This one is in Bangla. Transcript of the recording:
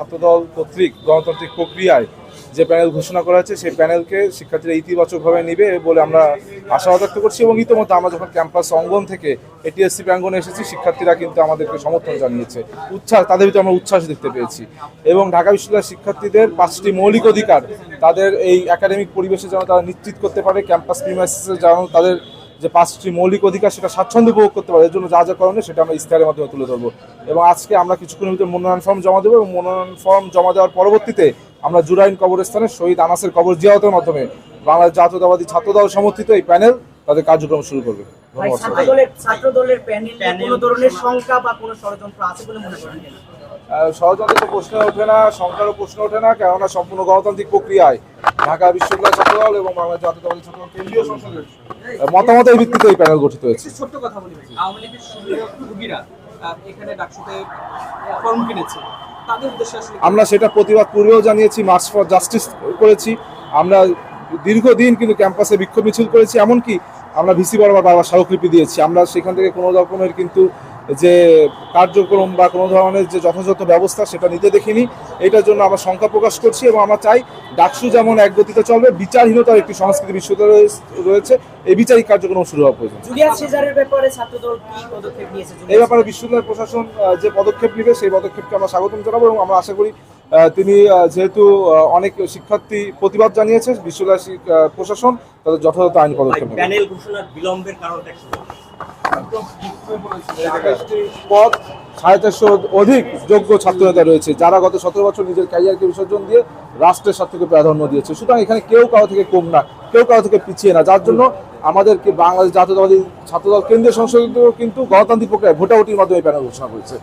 ছাত্রদল কর্তৃক গণতান্ত্রিক প্রক্রিয়ায় যে প্যানেল ঘোষণা করা হয়েছে, সেই প্যানেলকে শিক্ষার্থীরা ইতিবাচকভাবে নিবে বলে আমরা আশা ব্যক্ত করছি এবং ইতিমধ্যে আমরা যখন ক্যাম্পাস অঙ্গন থেকে এটিএসসি প্রাঙ্গনে এসেছি, শিক্ষার্থীরা কিন্তু আমাদেরকে সমর্থন জানিয়েছে। উচ্ছ্বাস, তাদের ভিতরে আমরা উচ্ছ্বাস দেখতে পেয়েছি। এবং ঢাকা বিশ্ববিদ্যালয়ের শিক্ষার্থীদের পাঁচটি মৌলিক অধিকার, তাদের এই একাডেমিক পরিবেশে যেন তারা নিশ্চিত করতে পারে, ক্যাম্পাস প্রিমাইসিসে যেন তাদের যে পাঁচটি মৌলিক অধিকার সেটা স্বাচ্ছন্দ্য উপভোগ করতে পারে এর জন্য যা যা করণীয় সেটা আমরা ইস্তাহারের মাধ্যমে তুলে ধরবো। এবং আজকে আমরা কিছুক্ষণের ভিতরে মনোনয়ন ফর্ম জমা দেবো এবং মনোনয়ন ফর্ম জমা দেওয়ার পরবর্তীতে আমরা জুরাইন কবরস্থানে শহীদ আনাসের কবর জিয়ারতের মাধ্যমে বাংলাদেশ জাতীয়তাবাদী ছাত্রদল সমর্থিত এই প্যানেল তাদের কার্যক্রম শুরু করবে। ভাই ধন্যবাদ ছাত্র দলের ছাত্র দলের প্যানেল কোনো ধরনের শঙ্কা বা কোনো ষড়যন্ত্র আছে বলে মনে করেন কিনা? আহ, ষড়যন্ত্র তো প্রশ্ন ওঠে না সংখ্যারও প্রশ্ন ওঠে না কেননা সম্পূর্ণ গণতান্ত্রিক প্রক্রিয়ায় ঢাকা বিশ্ববিদ্যালয় ছাত্রদল এবং বাংলাদেশ জাতীয়তাবাদী ছাত্রদল কেন্দ্রীয় সংসদের আহ, মতামতের ভিত্তিতে এই প্যানেল গঠিত হয়েছে। ছোট্ট কথা বলি আওয়ামী লীগের সুবিধাভোগীরা এখানে ডাকসুতে ফর্ম কিনেছে। তাদের উদ্দেশ্যে আসলে আমরা সেটা প্রতিবাদ পূর্বেও জানিয়েছি মার্চ ফর জাস্টিস করেছি। আমরা দীর্ঘদিন কিন্তু ক্যাম্পাসে বিক্ষোভ মিছিল করেছি। এমনকি আমরা ভিসি বরাবর বারবার স্মারকলিপি দিয়েছি। আমরা সেখান থেকে কোনো রকমের কিন্তু যে কার্যক্রম বা কোনো ধরনের যে যথাযথ ব্যবস্থা সেটা নিতে দেখিনি এটার জন্য আমরা শঙ্কা প্রকাশ করছি এবং আমরা চাই ডাকসু যেমন এক গতিতে চলবে বিচারহীনতার একটি সংস্কৃতি বিশ্ববিদ্যালয় রয়েছে এই বিচারিক কার্যক্রম শুরু হওয়া প্রয়োজন জুলিয়াস সিজারের ব্যাপারে ছাত্র দল কি পদক্ষেপ নিয়েছে এই ব্যাপারে বিশ্ববিদ্যালয় প্রশাসন যে পদক্ষেপ নেবে সেই পদক্ষেপকে আমরা স্বাগতম জানাব এবং আমরা আশা করি তিনি যেহেতু অনেক শিক্ষার্থী প্রতিবাদ জানিয়েছে বিশ্ববিদ্যালয় প্রশাসন তাদের যথাযথ আইন পদক্ষেপ নেবে। প্যানেল ঘোষণার বিলম্বের কারণটা পদ সাড়ে চারশো অধিক যোগ্য ছাত্রনেতা রয়েছে, যারা গত সতেরো বছর নিজের ক্যারিয়ারকে বিসর্জন দিয়ে রাষ্ট্রের স্বার্থকে প্রাধান্য দিয়েছে। সুতরাং এখানে কেউ কারও থেকে কম না, কেউ কারও থেকে পিছিয়ে না, যার জন্য আমাদেরকে বাংলাদেশ জাতীয়তাবাদী ছাত্রদল কেন্দ্রীয় সংসদ কিন্তু গণতান্ত্রিক প্রক্রিয়ায় ভোটাভুটির মাধ্যমে প্যানেল ঘোষণা করেছে।